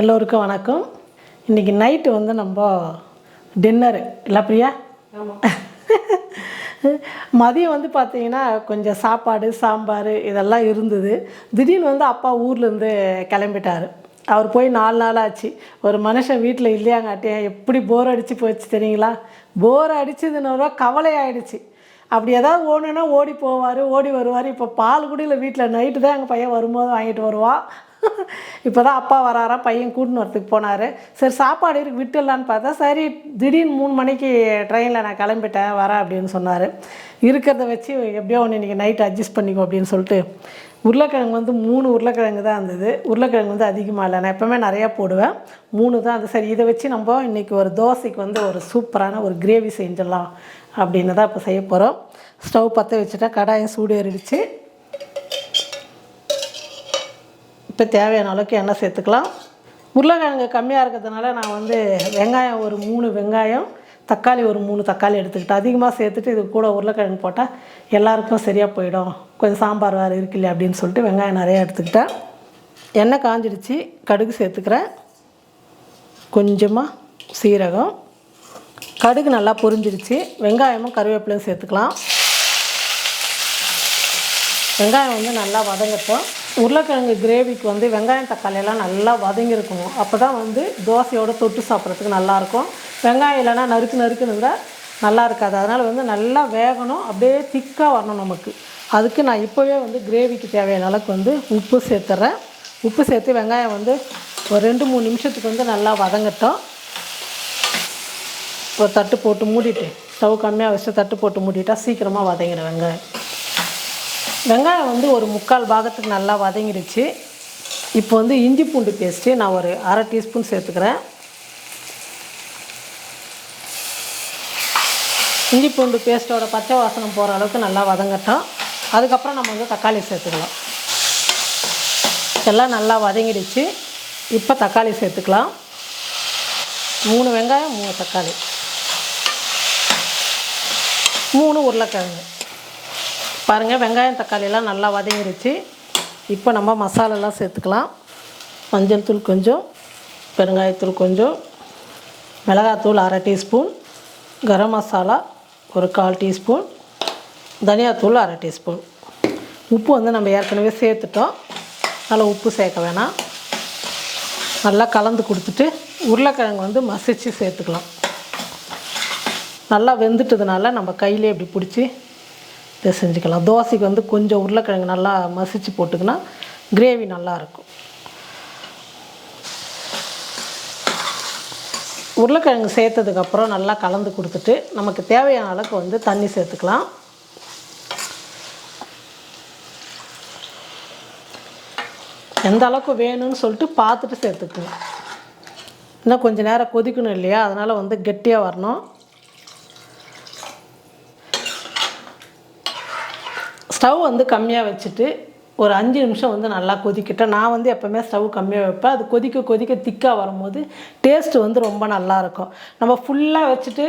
எல்லோருக்கும் வணக்கம். இன்றைக்கி நைட்டு வந்து நம்ம டின்னரு இல்லை பிரியா? மதியம் வந்து பார்த்தீங்கன்னா கொஞ்சம் சாப்பாடு சாம்பார் இதெல்லாம் இருந்தது. திடீர்னு வந்து அப்பா ஊர்லேருந்து கிளம்பிட்டார். அவர் போய் நாலு நாள் ஆச்சு. ஒரு மனுஷன் வீட்டில் இல்லையாங்காட்டியா எப்படி போர் அடிச்சு போச்சு தெரியுங்களா? போர் அடிச்சதுன்னு கவலை ஆயிடுச்சு அப்படி ஏதாவது ஓணுன்னா ஓடி போவார் ஓடி வருவார். இப்போ பால் குடியில் வீட்டில் நைட்டு தான் எங்கள் பையன் வரும்போது வாங்கிட்டு வருவான் இப்போ தான் அப்பா வராரா பையன் கூட்டின்னு வரத்துக்கு போனார். சரி சாப்பாடு இருக்கு விட்டுடலான்னு பார்த்தா சரி திடீர்னு மூணு மணிக்கு ட்ரெயினில் நான் கிளம்பிட்டேன் வரேன் அப்படின்னு சொன்னார். இருக்கிறத வச்சு எப்படியோ ஒன்று இன்றைக்கி நைட் அட்ஜஸ்ட் பண்ணிக்கோ அப்படின்னு சொல்லிட்டு உருளைக்கிழங்கு வந்து மூணு உருளைக்கிழங்கு தான் இருந்தது. உருளைக்கிழங்கு வந்து அதிகமாக இல்லை. நான் எப்போவுமே நிறையா போடுவேன். மூணு தான். அது சரி இதை வச்சு நம்ம இன்றைக்கி ஒரு தோசைக்கு வந்து ஒரு சூப்பரான ஒரு கிரேவி செஞ்சிடலாம் அப்படின்னு தான் இப்போ செய்ய போகிறோம் ஸ்டவ் பற்ற வச்சுட்டா கடாயம் சூடு ஏறிடுச்சு. இப்போ தேவையான அளவுக்கு எண்ணெய் சேர்த்துக்கலாம். உருளைக்கிழங்கு கம்மியாக இருக்கிறதுனால நான் வந்து வெங்காயம் ஒரு மூணு வெங்காயம் தக்காளி ஒரு மூணு தக்காளி எடுத்துக்கிட்டேன் அதிகமாக சேர்த்துட்டு இது கூட உருளைக்கிழங்கு போட்டால் எல்லாருக்கும் சரியாக போயிடும். கொஞ்சம் சாம்பார் வேறு இருக்கு இல்லையா அப்படின்னு சொல்லிட்டு வெங்காயம் நிறையா எடுத்துக்கிட்டேன். எண்ணெய் காஞ்சிடுச்சு. கடுகு சேர்த்துக்கிறேன். கொஞ்சமாக சீரகம். கடுகு நல்லா பொரிஞ்சிருச்சு வெங்காயமும் கருவேப்பிலையும் சேர்த்துக்கலாம். வெங்காயம் வந்து நல்லா வதங்கட்டும். உருளைக்கிழங்கு கிரேவிக்கு வந்து வெங்காயம் தக்காளியெல்லாம் நல்லா வதங்கியிருக்கணும். அப்போ தான் வந்து தோசையோடு தொட்டு சாப்பிட்றதுக்கு நல்லாயிருக்கும். வெங்காயம் இல்லைன்னா நறுக்கு நறுக்குன்னு இருந்தால் நல்லா இருக்காது. அதனால் வந்து நல்லா வேகணும். அப்படியே திக்காக வரணும் நமக்கு. அதுக்கு நான் இப்போவே வந்து கிரேவிக்கு தேவையான அளவுக்கு வந்து உப்பு சேர்த்துட்றேன் உப்பு சேர்த்து வெங்காயம் வந்து ஒரு ரெண்டு மூணு நிமிஷத்துக்கு வந்து நல்லா வதங்கட்டும். ஒரு தட்டு போட்டு மூடிட்டு ஸ்டவ் கம்மியாக வச்சு தட்டு போட்டு மூடிட்டால் சீக்கிரமாக வதங்கிடும் வெங்காயம். வெங்காயம் வந்து ஒரு முக்கால் பாகத்துக்கு நல்லா வதங்கிடுச்சு இப்போ வந்து இஞ்சி பூண்டு பேஸ்ட்டு நான் ஒரு அரை டீஸ்பூன் சேர்த்துக்கிறேன். இஞ்சி பூண்டு பேஸ்ட்டோட பச்சை வாசனம் போகிற அளவுக்கு நல்லா வதங்கட்டும். அதுக்கப்புறம் நம்ம வந்து தக்காளி சேர்த்துக்கலாம். எல்லாம் நல்லா வதங்கிடுச்சு. இப்போ தக்காளி சேர்த்துக்கலாம். மூணு வெங்காயம் மூணு தக்காளி. மூணு உருளைக்கிழங்கு. பாருங்கள் வெங்காயம் தக்காளியெல்லாம் நல்லா வதங்கிருச்சு. இப்போ நம்ம மசாலாலாம் சேர்த்துக்கலாம். மஞ்சள் தூள் கொஞ்சம் பெருங்காயத்தூள் கொஞ்சம் மிளகாத்தூள் அரை டீஸ்பூன் கரம் மசாலா ஒரு கால் டீஸ்பூன் தனியாத்தூள் அரை டீஸ்பூன். உப்பு வந்து நம்ம ஏற்கனவே சேர்த்துட்டோம். நல்லா உப்பு சேர்க்க வேணாம். நல்லா கலந்து கொடுத்துட்டு உருளைக்கிழங்கு வந்து மசிச்சு சேர்த்துக்கலாம். நல்லா வெந்துட்டதுனால நம்ம கையிலே இப்படி பிடிச்சி இதை செஞ்சுக்கலாம். தோசைக்கு வந்து கொஞ்சம் உருளைக்கிழங்கு நல்லா மசிச்சு போட்டுக்கினா கிரேவி நல்லாயிருக்கும் உருளைக்கிழங்கு சேர்த்ததுக்கப்புறம் நல்லா கலந்து கொடுத்துட்டு நமக்கு தேவையான அளவுக்கு வந்து தண்ணி சேர்த்துக்கலாம். எந்த அளவுக்கு வேணும்னு சொல்லிட்டு பார்த்துட்டு சேர்த்துக்கலாம். இன்னும் கொஞ்சம் நேரம் கொதிக்கணும் இல்லையா? அதனால் வந்து கெட்டியாக வரணும். ஸ்டவ் வந்து கம்மியாக வச்சுட்டு ஒரு அஞ்சு நிமிஷம் வந்து நல்லா கொதிக்கிட்டேன் நான் வந்து எப்போவுமே ஸ்டவ் கம்மியாக வைப்பேன். அது கொதிக்க கொதிக்க திக்காக வரும்போது டேஸ்ட்டு வந்து ரொம்ப நல்லாயிருக்கும் நம்ம ஃபுல்லாக வச்சுட்டு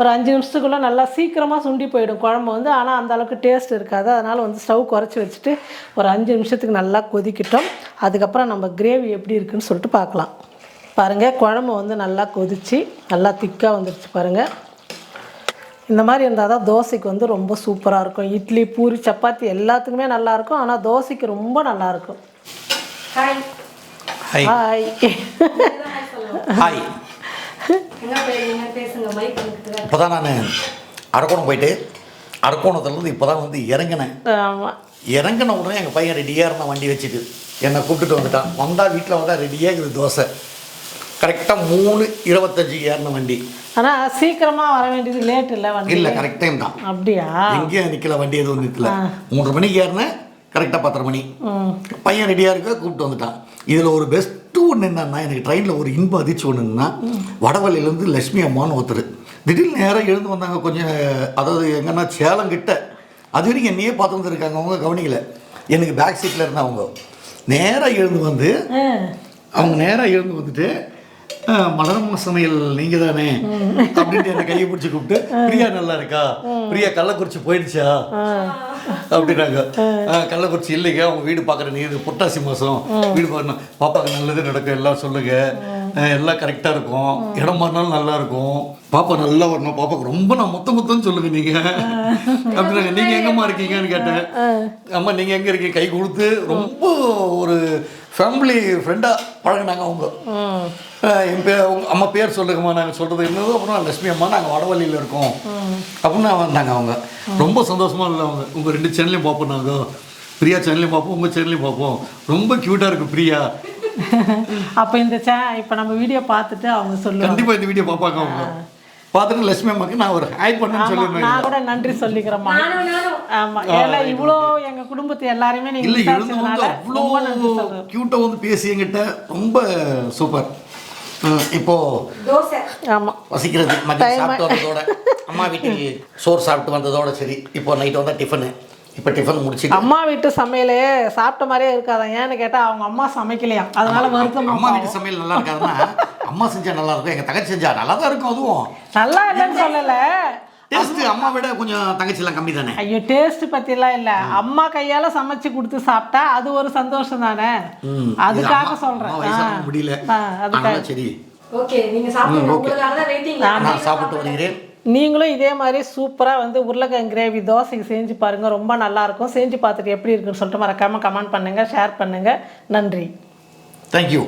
ஒரு அஞ்சு நிமிஷத்துக்குள்ளே நல்லா சீக்கிரமாக சுண்டி போயிடும் குழம்பு வந்து. ஆனால் அந்த அளவுக்கு டேஸ்ட் இருக்காது. அதனால் வந்து ஸ்டவ் குறைச்சி வச்சுட்டு ஒரு அஞ்சு நிமிஷத்துக்கு நல்லா கொதிக்கிட்டோம். அதுக்கப்புறம் நம்ம கிரேவி எப்படி இருக்குன்னு சொல்லிட்டு பார்க்கலாம். பாருங்கள் குழம்பு வந்து நல்லா கொதித்து நல்லா திக்காக வந்துடுச்சு பாருங்கள் இந்த மாதிரி இருந்தால் தான் தோசைக்கு வந்து ரொம்ப சூப்பராக இருக்கும். இட்லி பூரி சப்பாத்தி எல்லாத்துக்குமே நல்லாயிருக்கும் ஆனால் தோசைக்கு ரொம்ப நல்லாயிருக்கும் ஹாய் ஹாய் ஹாய் இப்போ தான் நான் அரக்கோணம் போயிட்டு அரக்கோணத்துலேருந்து இப்போ தான் வந்து இறங்கினேன். ஆமாம் இறங்கின உடனே எங்கள் பையன் ரெடியாக இருந்தான் வண்டி வச்சுட்டு. என்னை கூப்பிட்டுட்டு வந்துட்டான். வந்தால் வீட்டில் வந்தால் ரெடியாக இருக்குது தோசை. கரெக்டாக மூணு இருபத்தஞ்சு ஏறின வண்டி. ஆனால் சீக்கிரமாக வர வேண்டியது லேட் இல்லை வண்டி. இல்லை கரெக்ட் டைம் தான். அப்படியா? எங்கேயும் நிற்கல வண்டி எதுவும் நிற்கல மூன்று மணிக்கு ஏறினேன் கரெக்டாக பத்தரை மணி. பையன் ரெடியாக இருக்க கூப்பிட்டு வந்துட்டான். இதில் ஒரு பெஸ்ட்டு ஒன்று என்னன்னா எனக்கு ட்ரெயினில் ஒரு இன்ப அதிர்ச்சி ஒன்று என்னன்னா வடவள்ளியிலேருந்து லட்சுமி அம்மான்னு ஒருத்தர். திடீர்னு நேராக எழுந்து வந்தாங்க கொஞ்சம் அதாவது எங்கன்னா சேலம் கிட்ட. அது வரைக்கும் என்னையே பார்த்து வந்துருக்காங்க அவங்க கவனிக்கல. எனக்கு பேக் சீட்டில் இருந்தவங்க. நேராக எழுந்து வந்து அவங்க நேராக எழுந்து வந்துட்டு "அஹ், மலரம்மா சமையல் நீங்கள் தானே அப்படின்ட்டு என்னை கையை பிடிச்சி கூப்பிட்டு பிரியா நல்லா இருக்கா பிரியா கள்ளக்குறிச்சி போயிடுச்சா? அப்படின்னாங்க. கள்ளக்குறிச்சி இல்லைங்க அவங்க வீடு பார்க்குற நீ இது புரட்டாசி மாதம் வீடு பார்க்கணும். பாப்பாவுக்கு நல்லது நடக்கும் எல்லாம் சொல்லுங்க. எல்லாம் கரெக்டாக இருக்கும். இடம் மாறினாலும் நல்லா இருக்கும். பாப்பா நல்லா வரணும். பாப்பாக்கு ரொம்ப நான் மொத்த மொத்தம்னு சொல்லுங்க நீங்க. அப்படின்னாங்க நீங்க எங்கம்மா இருக்கீங்கன்னு கேட்டேன். அம்மா நீங்க எங்க இருக்கீங்க? கை கொடுத்து ரொம்ப ஒரு ஃபேமிலி ஃப்ரெண்டாக பழகுனாங்க அவங்க. என் பேர் உங்க அம்மா பேர் சொல்லுங்கம்மா. நாங்கள் சொல்கிறது என்னதோ அப்புறம் லட்சுமி அம்மா நாங்கள் வடவள்ளியில் இருக்கோம். அப்படின்னு வந்தாங்க அவங்க. ரொம்ப சந்தோஷமா இல்லை அவங்க. உங்கள் ரெண்டு சேனலையும் பார்ப்போம் நாங்கள் பிரியா சேனலையும் பார்ப்போம் உங்கள் சேனலையும் பார்ப்போம் ரொம்ப க்யூட்டாக இருக்கு பிரியா. அப்போ இந்த சே இப்போ நம்ம வீடியோ பார்த்துட்டு அவங்க சொல்லுவாங்க. கண்டிப்பாக இந்த வீடியோ பார்ப்பாங்க அவங்க. பார்த்துட்டு லட்சுமி அம்மாக்கு நான் ஒரு ஹாய் பண்ணேன்னு சொல்லியிருந்தேன். நான் கூட நன்றி சொல்லிக்கிறேம்மா. நானும் நானும். ஆமா ஏன்னா இவ்வளோ எங்க குடும்பத்தை எல்லாருமே நீங்க இல்லை எழுந்து வந்து அவ்வளோ க்யூட்டாக வந்து பேசி என்கிட்ட ரொம்ப சூப்பர் இப்போ தோசை. ஆமா. வசிக்கிறது மதியம் சாப்பிட்டு வந்ததோட அம்மா வீட்டுக்கு சோறு சாப்பிட்டு வந்ததோட சரி. இப்போ நைட் வந்தால் டிஃபனு இப்போ டிஃபன் முடிச்சுட்டு? அம்மா வீட்டு சமையலே சாப்பிட்ட மாதிரியே இருக்காதான் ஏன்னு கேட்டா அவங்க அம்மா சமைக்கலையாம் அதனால வருத்தம் அம்மா வீட்டு சமையல் நல்லா இருக்காதுன்னா அம்மா செஞ்சா நல்லா இருக்கும் எங்க தங்கச்சி செஞ்சா நல்லா தான் இருக்கும் அதுவும். நல்லா இல்லைன்னு சொல்லல. டேஸ்ட் அம்மா விட கொஞ்சம் தங்கச்சி எல்லாம் கம்மி தானே ஐயோ டேஸ்ட் பத்திலாம் இல்ல. அம்மா கையால சமைச்சு கொடுத்து சாப்பிட்டா அது ஒரு சந்தோஷம் தானே? அதுக்காக சொல்றேன். முடியல. சரி. ஓகே நீங்க வெயிட்டிங் நான் சாப்பிட்டு வருகிறேன். நீங்களும் இதே மாதிரி சூப்பராக வந்து உருளைக்கிழங்கு கிரேவி தோசைக்கு செஞ்சு பாருங்கள் ரொம்ப நல்லாயிருக்கும். செஞ்சு பார்த்துட்டு எப்படி இருக்குன்னு சொல்லிட்டு மறக்காமல் கமெண்ட் பண்ணுங்கள் ஷேர் பண்ணுங்கள் நன்றி. தேங்க்யூ